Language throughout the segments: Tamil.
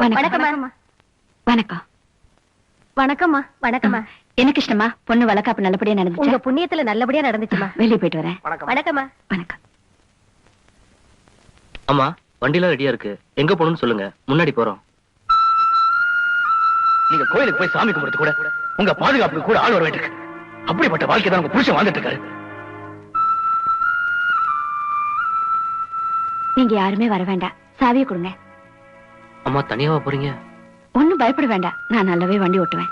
வணக்கம். வணக்கம்மா வணக்கம். வணக்கம்மா வணக்கம்மா. என்ன கிருஷ்ணமா பொண்ணு வளக்காப்பு நல்லபடியா உங்க நடந்துச்சு புண்ணியத்துல நல்லபடியா நடந்துச்சுமா? வெளியே போயிட்டு வரேன். வணக்கம்மா. வணக்கம். அம்மா வண்டிலாம் ரெடியா இருக்கு. எங்க போகணும்னு சொல்லுங்க. முன்னாடி போறோம். நீங்க கோயிலுக்கு போய் சாமி கும்பிடுறது கூட உங்க பாதுகாப்புக்கு கூட ஆள் வர வேண்டியிருக்கு அப்படிப்பட்ட வாழ்க்கை தான் உங்க புருஷன் வாழ்ந்துட்டு இருக்காரு. நீங்க யாருமே வர வேண்டாம். சாவியை கொடுங்க. அம்மா தனியாவா போறீங்க? ஒண்ணும் பயப்பட வேண்டாம். நான் நல்லாவே வண்டி ஓட்டுவேன்.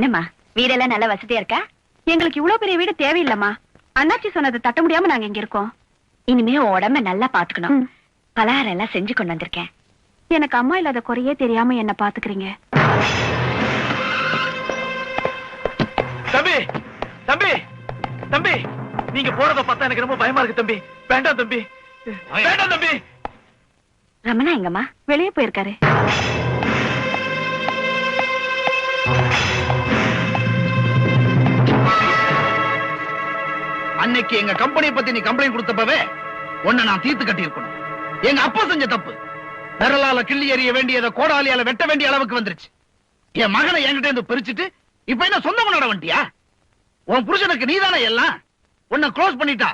என்னம்மா? வீடெல்லாம் நல்ல வசதியா இருக்கா? எங்களுக்கு இவ்வளவு பெரிய வீடு தேவையில்லம்மா. அண்ணாச்சி சொன்னதை தட்ட முடியாம நாங்க இங்க இருக்கோம். இனிமே உடம்ப நல்லா பாத்துக்கணும். பலகாரம் எல்லாம் செஞ்சு கொண்டு வந்திருக்கேன். எனக்கு அம்மா இல்லாத குறையே தெரியாம என்ன பாத்துக்கிறீங்க. தம்பி தம்பி தம்பி நீங்க போறத பார்த்தா எனக்கு ரொம்ப பயமா இருக்கு தம்பி. வேண்டாம் தம்பி. வேண்டாம் தம்பி. ரமணா எங்கம்மா? வெளியே போயிருக்காரு. அன்னைக்கு எங்க கம்பெனியை பத்தி நீ கம்ப்ளைண்ட் கொடுத்தப்பவே உன்னை நான் தீர்த்து கட்டியிருக்கணும். எங்க அப்பா செஞ்ச தப்பு. விரலால கிள்ளி எறிய வேண்டியதை கோடாலியால வெட்ட வேண்டிய அளவுக்கு வந்துருச்சு. என் மகனை என்கிட்ட இருந்து பிரிச்சுட்டு இப்ப என்ன சொந்த கொண்டாட வண்டியா? உன் புருஷனுக்கு நீதானே எல்லாம்? உன்னை க்ளோஸ் பண்ணிட்டா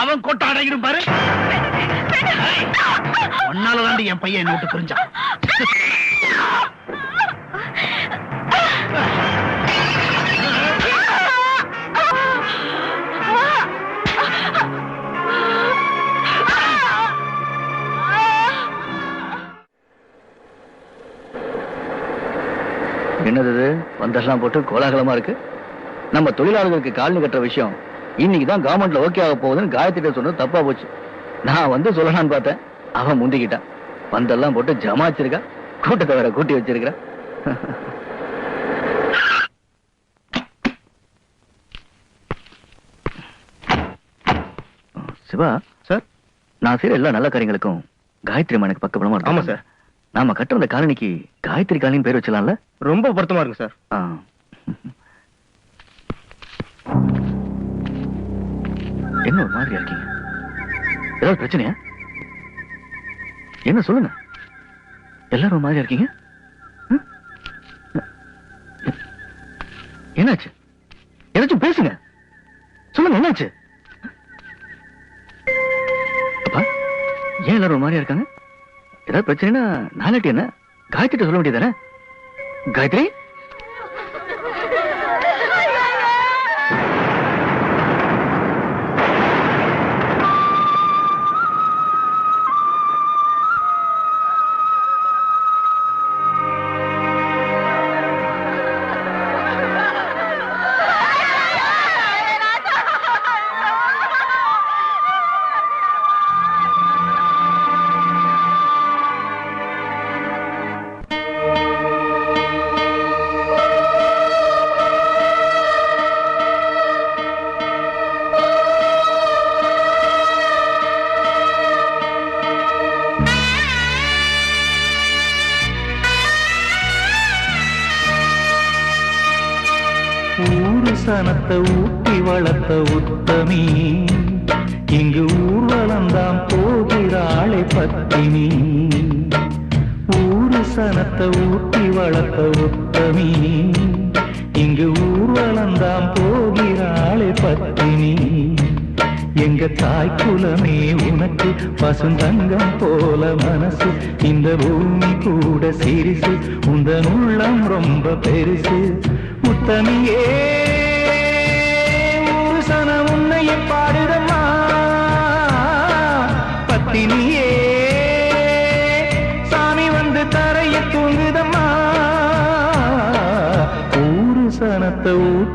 அவன் கொட்ட அடைகிடும் பாரு. உன்னாலதான் என் பையன் என்ன விட்டு புரிஞ்சான். இது வந்தெல்லாம் போட்டு கோலாகலமா இருக்கு. நம்ம தொழிலாளர்களுக்கு காலனி கட்டுற விஷயம் இன்னைக்கு தான் கவர்மெண்ட்ல ஓகே ஆக போகுதுன்னு காயத்ரி சொன்னது தப்பா போச்சு. நான் வந்து சொல்லலாம்னு பார்த்தேன். அவன் முந்திக்கிட்டான். வந்தெல்லாம் போட்டு ஜமாச்சிருக்கா கூட்டத்தை வேற கூட்டி வச்சிருக்கிறா சிவா சார்? நான் செய்யற எல்லா நல்ல காரியங்களுக்கும் காயத்ரி அம்மா எனக்கு பக்கபலமா இருக்கு ஆமா சார். நாம கட்டுற காலனிக்கு காயத்ரி காலனின்னு பேர் வச்சலாம்ல ரொம்ப பொருத்தமா இருக்கு சார். என்ன ஒரு மாதிரியா இருக்கீங்க? ஏதாவது பிரச்சனையா? என்ன சொல்லுங்க? எல்லாரும் ஒரு மாதிரியா இருக்கீங்க? என்னாச்சு? ஏதாச்சும் பேசுங்க. சொல்லுங்க என்னாச்சு? அப்பா ஏன் எல்லாரும் ஒரு மாதிரியா இருக்காங்க? ஏதாவது பிரச்சனைனா நாளாட்டி என்ன? காயத்ரி சொல்ல வேண்டியதானே காயத்ரி ஊட்டி வளர்த்த உத்தமி இங்கு ஊர்வலந்தாம் போகிறாளே பத்தினி. எங்க தாய் குலமே உனக்கு பசுந்தங்கம் போல மனசு. இந்த பூமி கூட சிரிசு உந்தன் உள்ளம் ரொம்ப பெருசு. முத்தமியே ஒரு சனம் உன்னைய பாடுதம்மா பத்தினி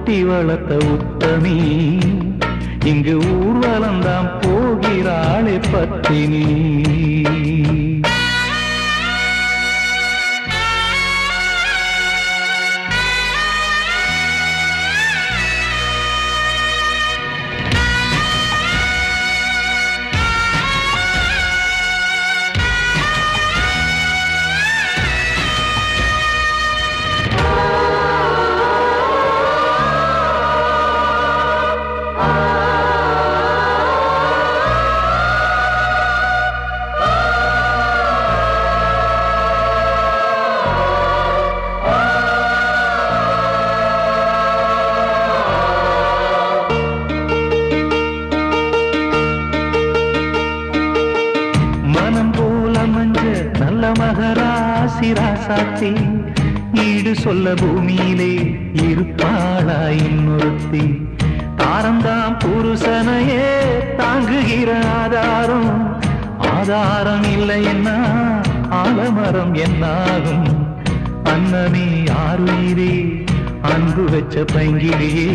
ஊட்டி வளர்த்த உத்தமி. இங்கு ஊர்வலந்தாம் போகிறாளே பத்தினி. மகராசி ராசாத்தி ஈடு சொல்ல பூமியிலே இருப்பாளா இன்னொருத்தி. தாரந்தாம் புருஷனையே தாங்குகிற ஆதாரம். ஆதாரம் இல்லை என்ன ஆலமரம் என்னாகும். அன்னமே ஆறுயிரே அன்பு வச்ச பைங்கிலேயே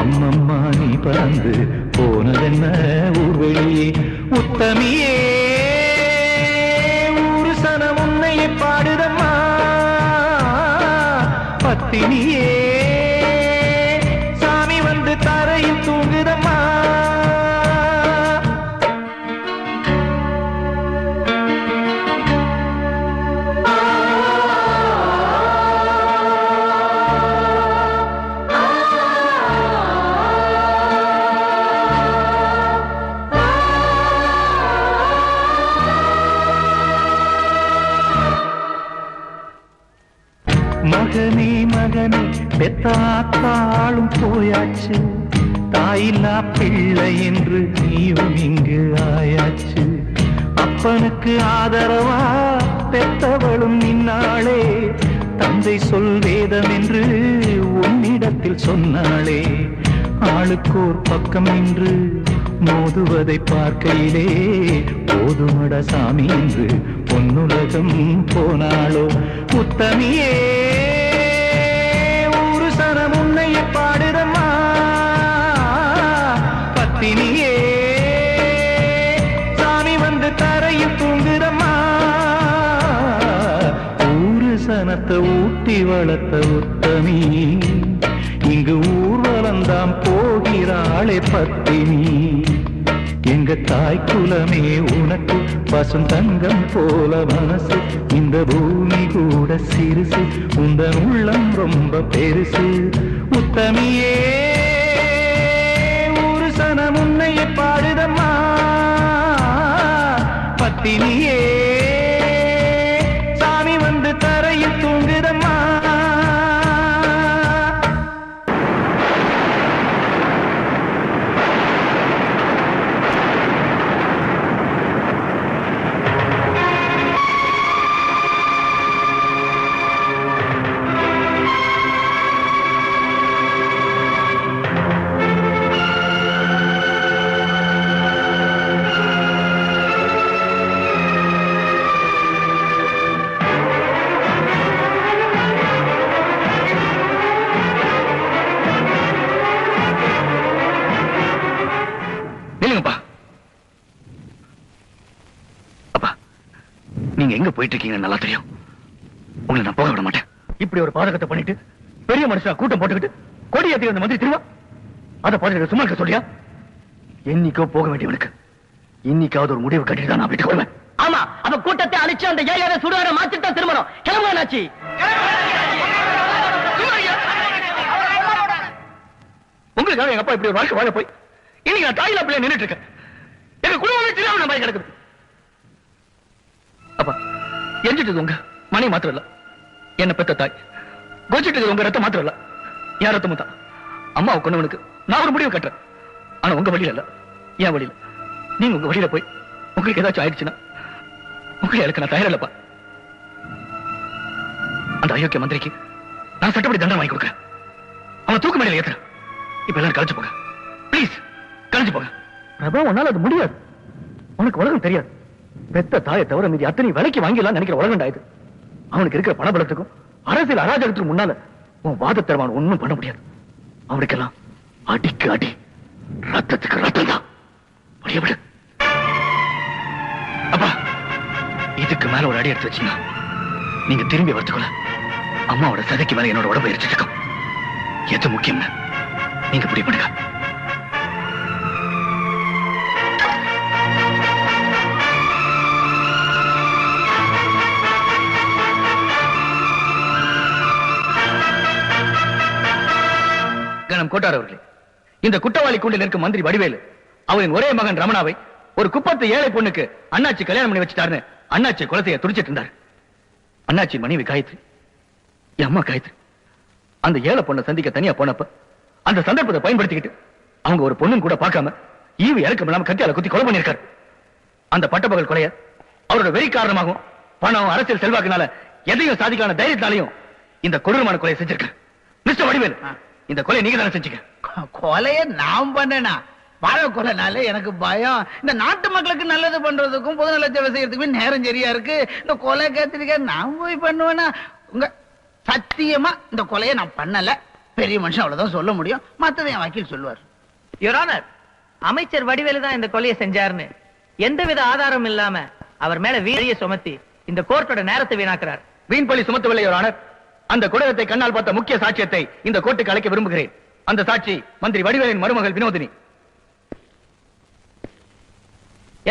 அம்மம்மா நீ பறந்து போனதென்ன ஊர்வெளியே. உத்தமியே பத்தினியே பெத்தாத்தாளும் போயாச்சு. தாயில்லா பிள்ளை என்று நீயும் இங்கு ஆயாச்சு. அப்பனுக்கு ஆதரவா? பெத்தவளும் நின்னாளே. தந்தை சொல் வேதம் என்று உன்னிடத்தில் சொன்னாளே. ஆளுக்கோர் பக்கம் என்று மோதுவதை பார்க்கையிலே போதுமட சாமி என்று பொன்னுலகம் போனாளோ? உத்தமியே வளர்த்த உத்தமி இங்கு ஊர்வலந்தாம் போகிறாளே பத்தினி. எங்க தாய் குலமே உனக்கு பசும் தங்கம் போல மனசு. இந்த பூமி கூட சிறுசு உந்தன் உள்ளம் ரொம்ப பெருசு. உத்தமியே ஒரு சனம் உன்னைய பாடுதம்மா. பத்தினியே. எங்க போயிட்டு இருக்கீங்கன்னு நல்லா தெரியும். உங்களை நான் போக விட மாட்டேன். இப்படி ஒரு பாதகத்தை பண்ணிட்டு பெரிய மனுஷனா கூட்டம் போட்டுக்கிட்டு கொடி ஏத்தி வந்த மந்திரி திருவா? அதை பார்த்துட்டு சும்மா இருக்க சொல்லியா என்னைக்கோ போக வேண்டியவனுக்கு இன்னைக்காவது ஒரு முடிவு கட்டிட்டு தான் நான் வீட்டுக்கு வருவேன். ஆமா அவ கூட்டத்தை அழிச்சு அந்த ஏழரை சுடுகார மாத்திட்டு தான் திரும்பணும். கிளம்புங்க நாச்சி. உங்களுக்காக எங்க அப்பா இப்படி ஒரு வாழ்க்கை வாழ போய் இன்னைக்கு நான் தாயிலா பிள்ளை நின்னுட்டு இருக்கேன். எங்க குடும்பமே தெரியாம நம்ம கிடக்குது. அப்பா எரிஞ்சிட்டது உங்க மணி மாத்திரம் இல்ல என்ன பெத்த தாய். கோச்சிட்டு உங்க ரத்தம் மாத்திரம் இல்ல என் ரத்தமும் தான். அம்மாவை கொண்டவனுக்கு நான் ஒரு முடிவு கட்டுறேன். ஆனா உங்க வழியில இல்ல. என் வழியில. நீங்க உங்க வழியில போய் உங்களுக்கு ஏதாச்சும் ஆயிடுச்சுன்னா உங்களை எனக்கு நான் தயாரில்லப்பா. அந்த அயோக்கிய மந்திரிக்கு நான் சட்டப்படி தண்டனை வாங்கி கொடுக்குறேன். அவன் தூக்கு மேடையில் ஏத்துறேன். இப்ப எல்லாரும் கழிச்சு போங்க. ப்ளீஸ் கழிச்சு போங்க. பிரபா உன்னால அது முடியாது. உனக்கு உலகம் தெரியாது. பெத்த தாயை தவிர மீதி அத்தனை விலைக்கு வாங்கிடலாம் நினைக்கிற உலகம் இது. அவனுக்கு இருக்கிற பணபலத்துக்கும் அரசியல் அராஜகத்துக்கு முன்னால உன் வாத திறமான ஒண்ணும் பண்ண முடியாது. அவனுக்கெல்லாம் அடிக்கு அடி ரத்தத்துக்கு ரத்தம் தான் விடு. அப்பா இதுக்கு மேல ஒரு அடி எடுத்து வச்சீங்க நீங்க திரும்பி வரத்துக்குள்ள அம்மாவோட சதைக்கு மேல என்னோட உடம்பு எரிச்சிருக்கும் எது முக்கியம்னு நீங்க முடிவு பண்ணுங்க கணம் கோட்டார் அவர்களே. இந்த குற்றவாளி கூண்டில் இருக்கும் மந்திரி வடிவேலு அவரின் ஒரே மகன் ரமணாவை ஒரு குப்பத்து ஏழை பொண்ணுக்கு அண்ணாச்சி கல்யாணம் பண்ணி வச்சுட்டாருன்னு அண்ணாச்சி குலத்தைய துடிச்சிட்டு இருந்தார். அண்ணாச்சி மனைவி காயத்ரி என் அம்மா காயத்ரி அந்த ஏழை பொண்ணை சந்திக்க தனியா போனப்ப அந்த சந்தர்ப்பத்தை பயன்படுத்திக்கிட்டு அவங்க ஒரு பொண்ணும் கூட பார்க்காம ஈவு இறக்கம் இல்லாம கத்தியால குத்தி கொலை பண்ணிருக்காரு அந்த பட்டப்பகல் கொலைய அவரோட வெறி காரணமாகவும் பணம் அரசியல் செல்வாக்குனால எதையும் சாதிக்கலான தைரியத்தாலையும் இந்த கொடூரமான கொலையை செஞ்சிருக்காரு. மிஸ்டர் வடிவேலு. இந்த கொலையை நீங்க தானே செஞ்சீங்க? கொலைய நான் பண்ணேனா? வாழ கொலைனால எனக்கு பயம். இந்த நாட்டு மக்களுக்கு நல்லது பண்றதுக்கும் பொது நல சேவை செய்யறதுக்கும் நேரம் சரியா இருக்கு. இந்த கொலை கத்திரிக்க நான் போய் பண்ணுவேனா? உங்க சத்தியமா இந்த கொலையை நான் பண்ணல. பெரிய மனுஷன் அவ்வளவுதான் சொல்ல முடியும். மத்ததை என் வக்கீல் சொல்லுவார். யுவர் ஆனர் அமைச்சர் வடிவேலு தான் இந்த கொலையை செஞ்சாருன்னு எந்தவித ஆதாரம் இல்லாம அவர் மேல வீரிய சுமத்தி இந்த கோர்ட்டோட நேரத்தை வீணாக்குறார். வீண் பழி சுமத்தவில்லை ஒரு ஆனர் அந்த கொடூரத்தை கண்ணால் பார்த்த முக்கிய சாட்சியத்தை இந்த கோர்ட்டுக்கு அழைக்க விரும்புகிறேன். அந்த சாட்சி மந்திரி வடிவேலின் மருமகள் வினோதினி.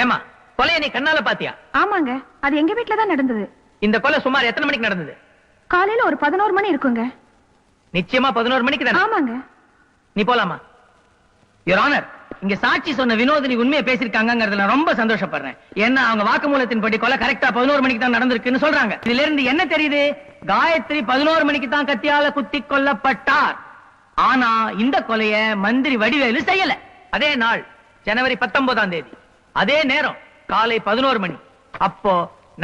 ஏமா கொலையை நீ கண்ணால பாத்தியா ஆமாங்க அது எங்க தான் நடந்தது. இந்த கொலை சுமார் எத்தனை மணிக்கு நடந்தது? காலையில ஒரு பதினோரு மணி இருக்குங்க. நிச்சயமா பதினோரு மணிக்கு தானே? ஆமாங்க. நீ போலாமா? யுவர் ஆனர் இங்க சாட்சி சொன்ன வினோதினி உண்மையை பேசிருக்காங்கிறதுல ரொம்ப சந்தோஷப்படுறேன். ஏன்னா அவங்க வாக்குமூலத்தின் படி கொலை கரெக்டா பதினோரு மணிக்கு தான் நடந்திருக்குன்னு சொல்றாங்க. இதுல இருந்து என்ன தெரியுது? காயத்ரி பதினோரு மணிக்கு தான் கத்தியால குத்தி கொல்லப்பட்டார். ஆனா இந்த கொலைய மந்திரி வடிவேலு செய்யல. அதே நாள் ஜனவரி பத்தொன்பதாம் தேதி. அதே நேரம் காலை பதினோரு மணி. அப்போ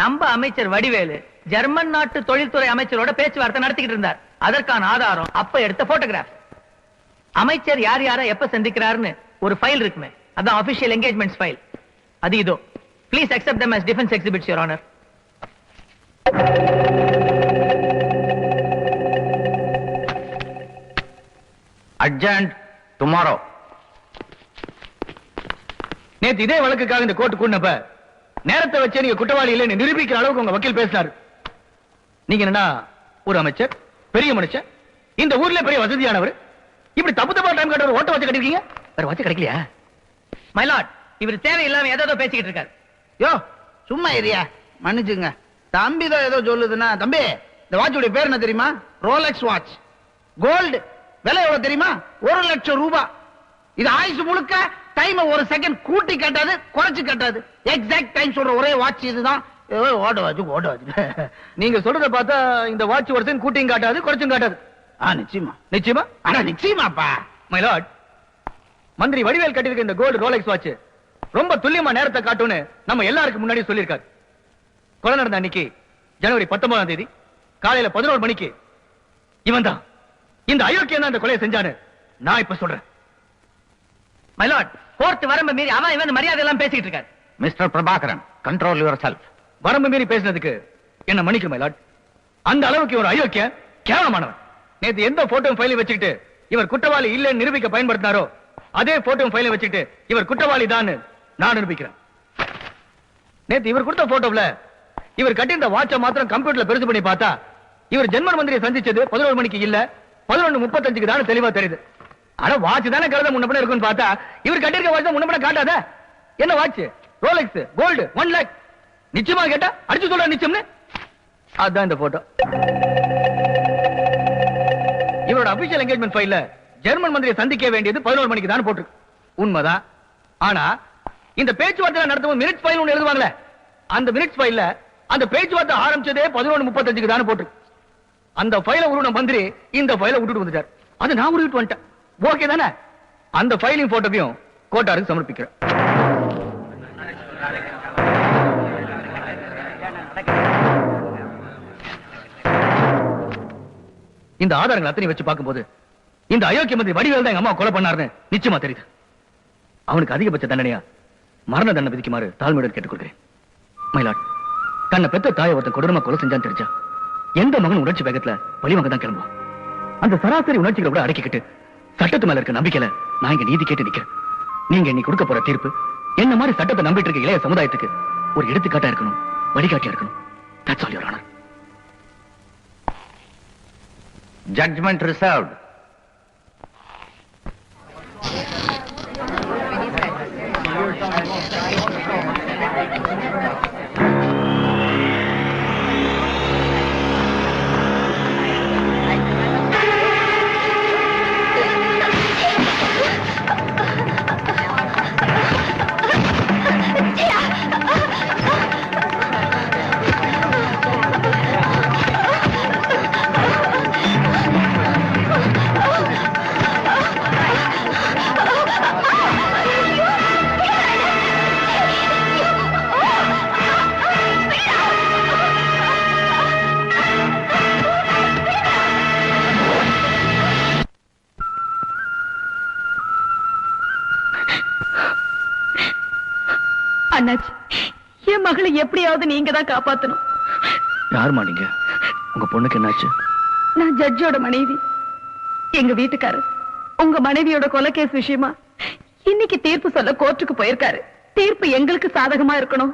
நம்ம அமைச்சர் வடிவேலு ஜெர்மன் நாட்டு தொழில்துறை அமைச்சரோட பேச்சுவார்த்தை நடத்திக்கிட்டு இருந்தார். அதற்கான ஆதாரம் அப்ப எடுத்த போட்டோகிராஃப் அமைச்சர் யார் யார எப்ப சந்திக்கிறாருன்னு ஒரு ஃபைல் இருக்குமே. அதான் ஆபீஷியல் என்கேஜ்மெண்ட்ஸ் ஃபைல் அது இதோ. Please accept them as defence exhibits your honour urgent tomorrow நேத்து இதே வழக்குக்காக இந்த கோர்ட்டு கூட்டினப்ப நேரத்தை வச்சு நீங்க குற்றவாளி இல்லைன்னு நிரூபிக்கிற அளவுக்கு உங்க வக்கீல் பேசினாரு. நீங்க என்னன்னா ஒரு அமைச்சர் பெரிய மனுஷன் இந்த ஊர்ல பெரிய வசதியானவர். இப்படி தப்பு தப்பா டைம் காட்ட ஒரு ஓட்ட வச்சு கட்டிருக்கீங்க வேற வச்சு கிடைக்கலையா? மை லார்ட் இவர் தேவையில்லாம ஏதோ பேசிக்கிட்டு இருக்காரு. யோ சும்மா ஏரியா மன்னிச்சுங்க. தம்பி தான் ஏதோ சொல்லுதுன்னா தம்பி இந்த வாட்சுடைய பேர் என்ன தெரியுமா? ரோலெக்ஸ் வாட்ச் கோல்டு விலை எவ்வளவு தெரியுமா? ஒரு லட்சம் ரூபாய் இது ஆயுசு முழுக்க டைம் ஒரு செகண்ட் கூட்டி கட்டாது குறைச்சு கட்டாது. எக்ஸாக்ட் டைம் சொல்ற ஒரே வாட்ச் இதுதான். ஓட வாட்ச் ஓட வாட்ச். நீங்க சொல்றத பார்த்தா இந்த வாட்ச் வருஷம் கூட்டியும் காட்டாது குறைச்சும் காட்டாது. ஆ நிச்சயமா. நிச்சயமா? ஆனா நிச்சயமாப்பா. மை லார்ட் மந்திரி வடிவேல் கட்டியிருக்க இந்த கோல்டு ரோலெக்ஸ் வாட்ச் ரொம்ப துல்லியமா நேரத்தை காட்டும்னு நம்ம எல்லாருக்கும் முன்னாடி சொல்லியிருக்காரு. கொலை நடந்த அன்னைக்கு ஜனவரி பத்தொன்பதாம் தேதி காலையில பதினோரு மணிக்கு இவன் தான். இந்த அயோக்கியம் தான் இந்த கொலையை செஞ்சான்னு நான் இப்ப சொல்றேன். மை லார்ட் கோர்ட் வரம்பு மீறி அவன் இவன் மரியாதை எல்லாம் பேசிக்கிட்டு இருக்காரு. Mister Prabhakaran control yourself வரம்பு மீறி பேசினதுக்கு என்ன மன்னிக்கும் மைலாட் அந்த அளவுக்கு இவர் அயோக்கிய கேவலமானவன். நேத்து எந்த போட்டோ ஃபைலை வச்சுக்கிட்டு இவர் குற்றவாளி இல்லைன்னு நிரூபிக்க பயன்படுத்தினாரோ அதே போட்டோ ஃபைலை வச்சுட்டு இவர் குற்றவாளி தான் நான் நிரூபிக்கிறேன். நேத்து இவர் கொடுத்த போட்டோல இவர் கட்டியிருந்த வாட்சை மாத்திரம் கம்ப்யூட்டர்ல பெருசு பண்ணி பார்த்தா இவர் ஜென்மன் மந்திரியை சந்திச்சது பதினோரு மணிக்கு இல்ல பதினொன்று முப்பத்தஞ்சுக்கு தான் தெளிவா தெரியுது. ஆனா வாட்ச் தானே கருத முன்னப்பட இருக்குன்னு பார்த்தா இவர் கட்டியிருக்க வாட்ச் முன்னப்பட காட்டாத? என்ன watch Rolex gold one lakh நிச்சயமா கேட்டா? அடிச்சு சொல்ற நிச்சயம்னு. அதான் இந்த போட்டோ இவரோட அபிஷியல் என்கேஜ்மெண்ட் ஃபைல்ல ஜெர்மன் மந்திரியை சந்திக்க வேண்டியது பதினோரு மணிக்கு தான் போட்டிருக்கு. உண்மைதான். ஆனா இந்த பேச்சுவார்த்தை நடத்தும் மினிட்ஸ் ஃபைல் ஒன்று எழுதுவாங்களே? அந்த மினிட்ஸ் ஃபைல்ல அந்த பேச்சுவார்த்தை ஆரம்பிச்சதே பதினொன்று முப்பத்தஞ்சுக்கு தான் போட்டிருக்கு. அந்த ஃபைலை உருவன மந்திரி இந்த ஃபைலை விட்டுட்டு வந்துட்டார். அது நான் உருவிட்டு வந்துட்டேன். ஓகே தானே? அந்த ஃபைலிங் போட்டோவையும் கோட்டாருக்கு சமர்ப்பிக்கிறேன். இந்த ஆதாரங்கள் அத்தனை வச்சு பார்க்கும்போது இந்த அயோக்கிய மந்திரி வடிவேல் தான் எங்க அம்மா கொலை பண்ணாருன்னு நிச்சயமா தெரியுது. அவனுக்கு அதிகபட்ச தண்டனையா மரண தண்டனை விதிக்குமாறு தாழ்மையுடன் கேட்டுக்கொள்கிறேன். மயிலாட் தன்னை பெத்த தாயை ஒருத்தன் கொடூரமா கொலை செஞ்சான்னு தெரிஞ்சா எந்த மகன் உணர்ச்சி வேகத்துல வழிவங்க தான் கிளம்புவான்? அந்த சராசரி உணர்ச்சிகளை கூட அடக்கிக்கிட்டு சட்டத்து மேல இருக்க நம்பிக்கையில நான் இங்க நீதி கேட்டு நிக்கிறேன். நீங்க இன்னைக்கு கொடுக்க போற தீர்ப்பு என்ன மாதிரி சட்டத்தை நம்பிட்டு இருக்க இளைய சமுதாயத்துக்கு ஒரு எடுத்துக்காட்டா இருக்கணும் வழிகாட்டியா இருக்கணும். That's all your honour judgement reserved நீங்க தான் காப்பாத்தணும். யாருமா நீங்க? உங்க பொண்ணுக்கு என்னாச்சு? நான் ஜட்ஜோட மனைவி. எங்க வீட்டுக்காரர். உங்க மனைவியோட கொலைகேஸ் விஷயமா இன்னைக்கு தீர்ப்பு சொல்ல கோர்ட்டுக்கு போயிருக்காரு. தீர்ப்பு எங்களுக்கு சாதகமா இருக்கணும்.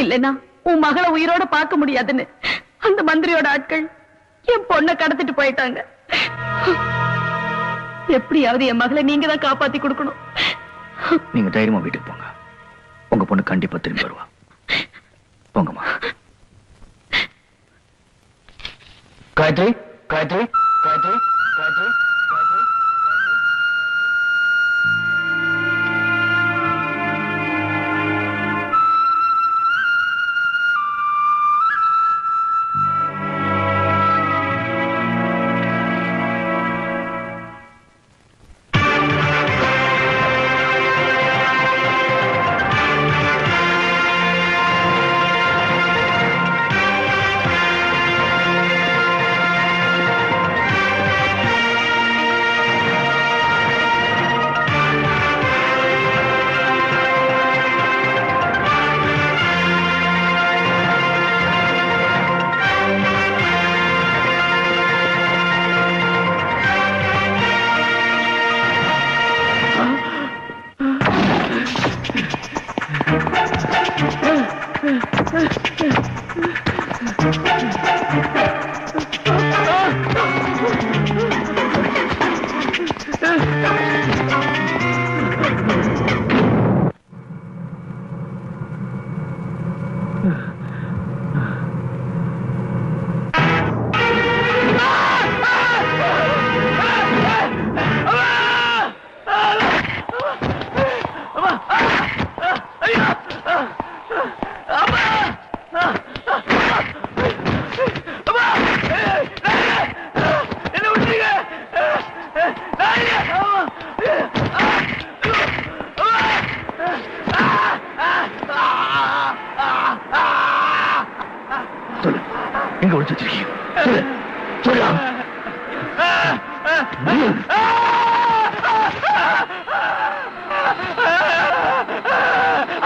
இல்லனா உன் மகளை உயிரோட பார்க்க முடியாதுன்னு அந்த மந்திரியோட ஆட்கள் என் பொண்ணை கடத்திட்டு போயிட்டாங்க. எப்படியாவது என் மகளை நீங்க தான் காப்பாத்தி கொடுக்கணும். நீங்க தைரியமா வீட்டுக்கு போங்க. உங்க பொண்ணு கண்டிப்பா திரும்பி வருவா. போங்கம்மா. காயத்ரி காயத்ரி காயத்ரி.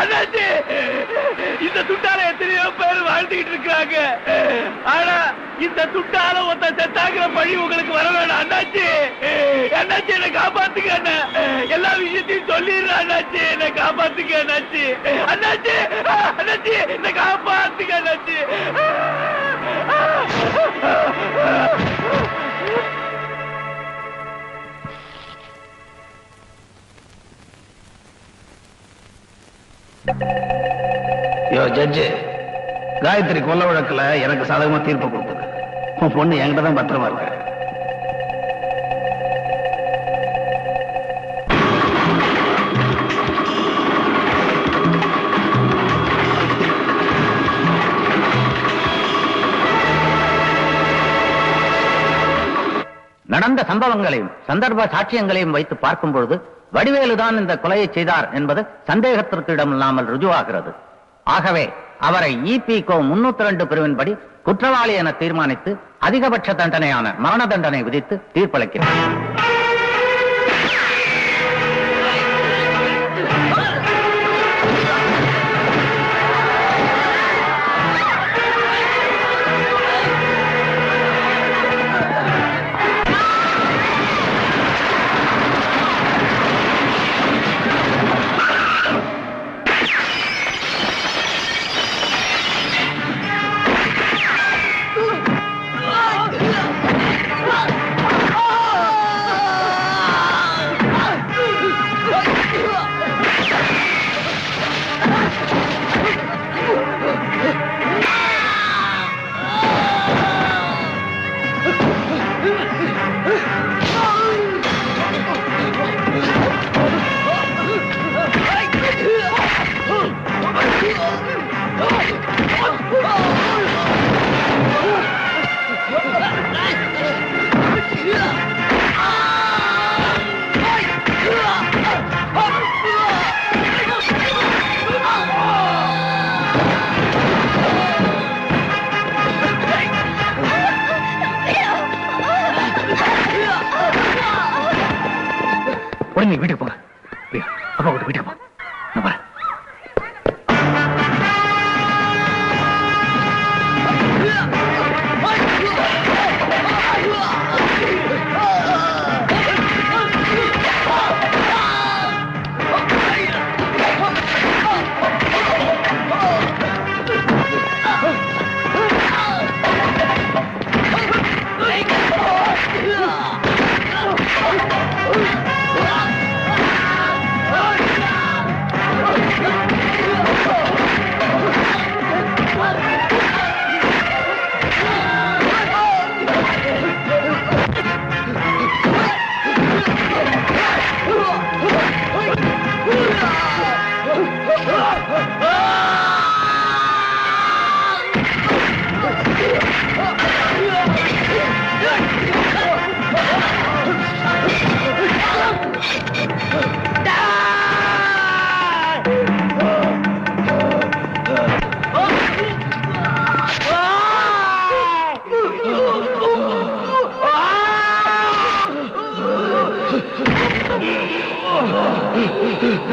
அண்ணாச்சி இந்த துட்டால எத்தனையோ பேர் வாழ்ந்துகிட்டு இருக்காங்க ஆனா இந்த துட்டால ஒத்த செத்தாகிற பழி உங்களுக்கு வர வேணாம். அண்ணாச்சி அண்ணாச்சி என்னை காப்பாத்துக்க அண்ணா. எல்லா விஷயத்தையும் சொல்லிடுறேன் அண்ணாச்சி. என்னை காப்பாத்துக்க அண்ணாச்சி. அண்ணாச்சி அண்ணாச்சி என்னை காப்பாத்துக்க அண்ணாச்சி. யோ ஜட்ஜு காயத்ரி கொல்ல வழக்கில் எனக்கு சாதகமா தீர்ப்பு கொடுத்தது உன் பொண்ணு என்கிட்ட தான் பத்திரமா இருக்க? நடந்த சம்பவங்களையும் சந்தர்ப்ப சாட்சியங்களையும் வைத்து பார்க்கும் பொழுது வடிவேலுதான் இந்த கொலையை செய்தார் என்பது சந்தேகத்திற்கு இடமில்லாமல் ருஜுவாகிறது. ஆகவே அவரை இபிகோ முன்னூத்தி ரெண்டு பிரிவின்படி குற்றவாளி என தீர்மானித்து அதிகபட்ச தண்டனையான மரண தண்டனை விதித்து தீர்ப்பளிக்கிறார்.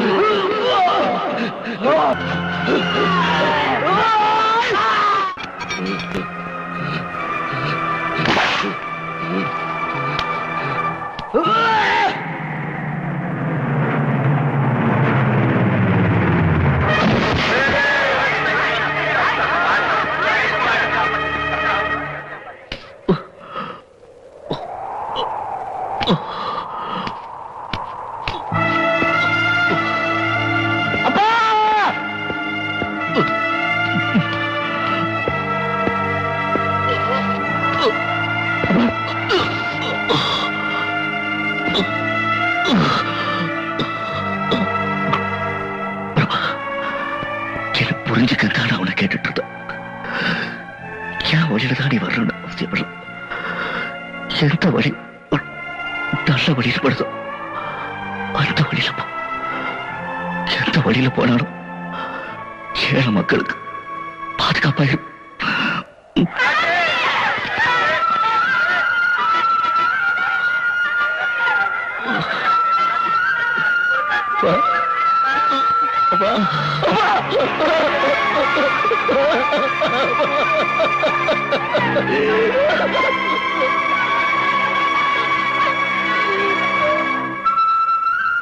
என்ன புரிஞ்சுக்க அவனை கேட்டுட்டு இருந்தான். என் வழியில தான் நீ வரணும்னு அவசியப்படுறேன் எந்த வழி? நல்ல வழியில் படுதோ அந்த வழியில போ. எந்த வழியில போனாலும் ஏழை மக்களுக்கு பாதுகாப்பாயிருக்கும்